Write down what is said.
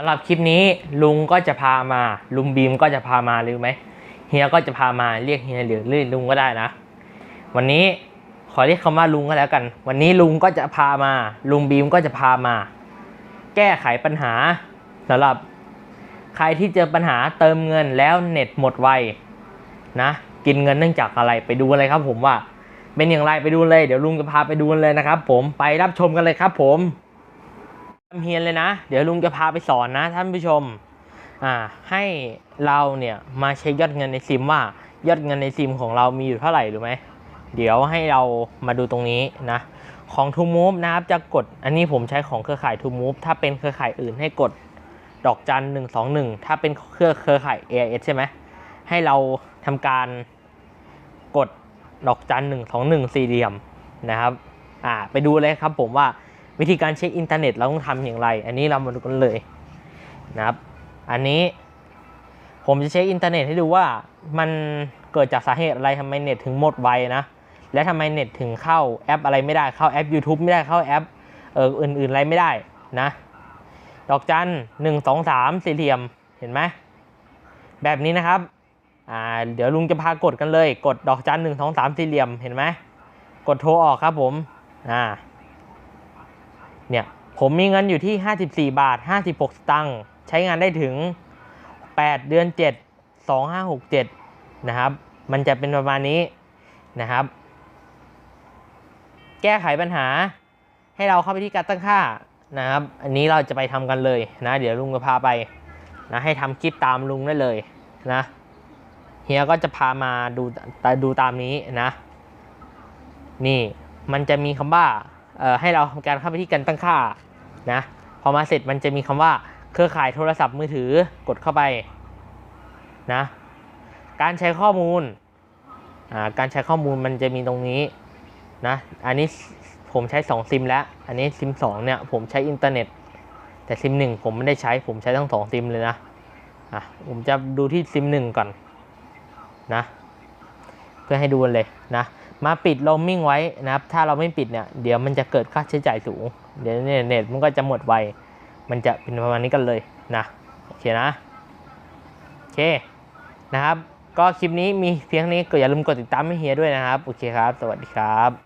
สำหรับคลิปนี้ลุงก็จะพามา ลุงบีมก็จะพามาหรู้ไหมเฮียก็จะพามาเรียกเฮียหรือเรียกลุงก็ได้นะ วันนี้ขอเรียกคำว่าลุงก็แล้วกัน วันนี้ลุงก็จะพามา ลุงบีมก็จะพามา แก้ไขปัญหาสำหรับใครที่เจอปัญหาเติมเงินแล้วเน็ตหมดไวนะกินเงินเนื่องจากอะไรไปดูเลยครับ ผมว่าเป็นอย่างไรไปดูเลย เดี๋ยวลุงจะพาไปดูเลยนะครับ ผมไปรับชมกันเลยครับ ผม ทำเฮียนเลยนะ เดี๋ยวลุงจะพาไปสอนนะท่านผู้ชม อ่า ให้เราเนี่ยมาเช็คยอดเงินในซิมว่ายอดเงินในซิมของเรามีอยู่เท่าไหร่รู้ไหม เดี๋ยวให้เรามาดูตรงนี้นะ ของ t o Move นะครับจะกด อันนี้ผมใช้ของเครือข่าย t o Move ถ้าเป็นเครือข่ายอื่นให้กดดอกจันหนึ่งสองหนึ่งถ้าเป็นเครือเครือข่าย AIS ใช่ไหม ให้เราทำการกดดอกจันหนึ่งสองหนึ่งสี่เหลี่ยมนะครับ อ่า ไปดูเลยครับผมว่า วิธีการเช็คอินเทอร์เน็ตเราต้องทำอย่างไร อันนี้เรามาดูกันเลยนะครับ อันนี้ผมจะเช็คอินเทอร์เน็ตให้ดูว่ามันเกิดจากสาเหตุอะไรทำไมเน็ตถึงหมดไวนะ และทำไมเน็ตถึงเข้าแอปอะไรไม่ได้เข้าแอป YouTube ไม่ได้เข้าแอปเอออื่นๆอะไรไม่ได้นะ ดอกจันหนึ่งสองสามสี่เหลี่ยมเห็นไหมแบบนี้นะครับอ่าเดี๋ยวลุงจะพากดกันเลย กดดอกจันหนึ่งสองสามสี่เหลี่ยมเห็นไหมกดโทรออกครับผมอ่า เนี่ยผมมีเงินอยู่ที่ 54 บาท 56 สตังค์ใช้งานได้ถึง 8 เดือน 7 2567 นะครับ มันจะเป็นประมาณนี้นะครับ แก้ไขปัญหาให้เราเข้าไปที่การตั้งค่านะครับ อันนี้เราจะไปทำกันเลยนะ เดี๋ยวลุงจะพาไปนะให้ทำคลิปตามลุงได้เลยนะเฮียก็จะพามาดูดูตามนี้นะ นี่มันจะมีคำว่า ให้เราทำการเข้าไปที่การตั้งค่านะพอมาเสร็จมันจะมีคำว่าเครือข่ายโทรศัพท์มือถือกดเข้าไปนะการใช้ข้อมูลการใช้ข้อมูลมันจะมีตรงนี้นะอันนี้ผมใช้ 2 ซิมแล้ว อันนี้ซิม2เนี่ยผมใช้อินเทอร์เน็ต แต่ซิม1ผมไม่ได้ใช้ผมใช้ทั้ง 2 ซิมเลยนะอะผมจะดูที่ซิม1ก่อนนะเพื่อให้ดูเลยนะ มาปิดโรมมิ่งไว้นะครับ ถ้าเราไม่ปิดเนี่ย เดี๋ยวมันจะเกิดค่าใช้จ่ายสูง เดี๋ยวเน็ตมันก็จะหมดไว มันจะเป็นประมาณนี้กันเลยนะ โอเคนะ โอเคนะครับ ก็คลิปนี้มีเพียงนี้ก็อย่าลืมกดติดตามให้เฮียด้วยนะครับ โอเคครับ สวัสดีครับ